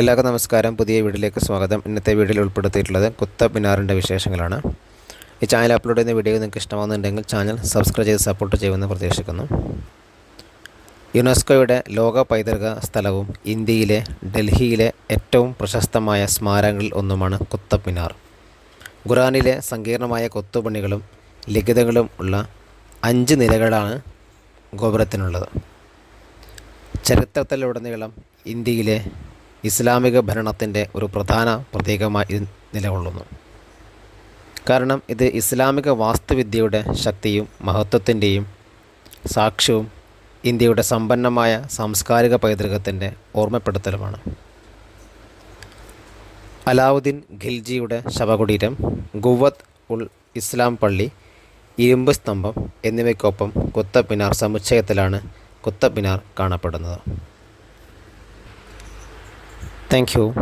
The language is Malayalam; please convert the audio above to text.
എല്ലാവർക്കും നമസ്കാരം. പുതിയ വീഡിയോയിലേക്ക് സ്വാഗതം. ഇന്നത്തെ വീഡിയോയിൽ ഉൾപ്പെടുത്തിയിട്ടുള്ളത് കുത്തബ് മിനാറിന്റെ വിശേഷങ്ങളാണ്. ഈ ചാനൽ അപ്ലോഡ് ചെയ്യുന്ന വീഡിയോ നിങ്ങൾക്ക് ഇഷ്ടമാകുന്നുണ്ടെങ്കിൽ ചാനൽ സബ്സ്ക്രൈബ് ചെയ്ത് സപ്പോർട്ട് ചെയ്യുമെന്ന് പ്രതീക്ഷിക്കുന്നു. യുനെസ്കോയുടെ ലോക പൈതൃക സ്ഥലവും ഇന്ത്യയിലെ ഡൽഹിയിലെ ഏറ്റവും പ്രശസ്തമായ സ്മാരകങ്ങളിൽ ഒന്നുമാണ് കുത്തബ് മിനാർ. ഖുറാനിലെ സങ്കീർണമായ കൊത്തുപണികളും ലിഖിതങ്ങളും ഉള്ള അഞ്ച് നിലകളാണ് ഗോപുരത്തിനുള്ളത്. ചരിത്രത്തിലുടനീളം ഇന്ത്യയിലെ ഇസ്ലാമിക ഭരണത്തിന്റെ ഒരു പ്രധാന പ്രതീകമായി ഇത് നിലകൊള്ളുന്നു. കാരണം ഇത് ഇസ്ലാമിക വാസ്തുവിദ്യയുടെ ശക്തിയും മഹത്വത്തിന്റെയും സാക്ഷ്യവും ഇന്ത്യയുടെ സമ്പന്നമായ സാംസ്കാരിക പൈതൃകത്തിന്റെ ഓർമ്മപ്പെടുത്തലുമാണ്. അലാവുദ്ദീൻ ഖിൽജിയുടെ ശവകുടീരം ഗുവത്ത് ഉൾ ഇസ്ലാം പള്ളി ഇരുമ്പ് സ്തംഭം എന്നിവയ്ക്കൊപ്പം കുത്തബ്മിനാർ സമുച്ചയത്തിലാണ് കുത്തബ്മിനാർ കാണപ്പെടുന്നത്. Thank you.